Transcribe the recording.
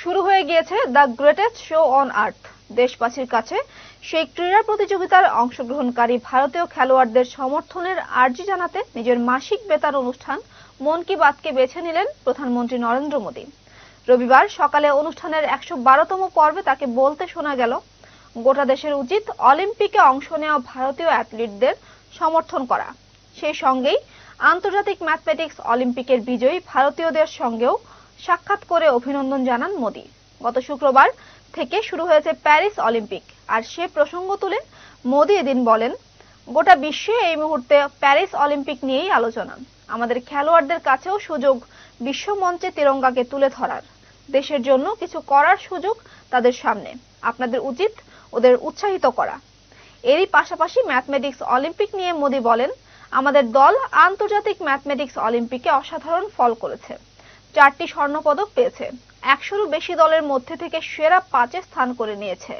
শুরু হয়ে গিয়েছে the greatest show on earth. দেশবাসীর কাছে সেই ক্রীড়া প্রতিযোগিতার অংশগ্রহণকারী ভারতীয় খেলোয়াড়দের সমর্থনের আর্জি জানাতে নিজের মাসিক বেতার অনুষ্ঠান মন কি বাতকে বেছে নিলেন প্রধানমন্ত্রী নরেন্দ্র মোদী। রবিবার সকালে অনুষ্ঠানের একশো বারোতম পর্বে তাকে বলতে শোনা গেল, গোটা দেশের উচিত অলিম্পিকে অংশ নেওয়া ভারতীয় অ্যাথলিটদের সমর্থন করা। সেই সঙ্গেই আন্তর্জাতিক ম্যাথমেটিক্স অলিম্পিকের বিজয়ী ভারতীয়দের সঙ্গেও সাক্ষাৎ করে অভিনন্দন জানান মোদী। গত শুক্রবার থেকে শুরু হয়েছে প্যারিস অলিম্পিক। আর সে প্রসঙ্গ তুলে মোদী এদিন বলেন, গোটা বিশ্বে এই মুহূর্তে প্যারিস অলিম্পিক নিয়েই আলোচনা। আমাদের খেলোয়াড়দের কাছেও সুযোগ বিশ্ব মঞ্চে তিরঙ্গাকে তুলে ধরার। দেশের জন্য কিছু করার সুযোগ তাদের সামনে। আপনাদের উচিত ওদের উৎসাহিত করা। এরই পাশাপাশি ম্যাথমেটিক্স অলিম্পিক নিয়ে মোদি বলেন, আমাদের দল আন্তর্জাতিক ম্যাথমেটিক্স অলিম্পিকে অসাধারণ ফল করেছে। চারটি স্বর্ণপদক পেয়েছে। একশোরও বেশি দলের মধ্যে থেকে সেরা পাঁচে স্থান করে নিয়েছে।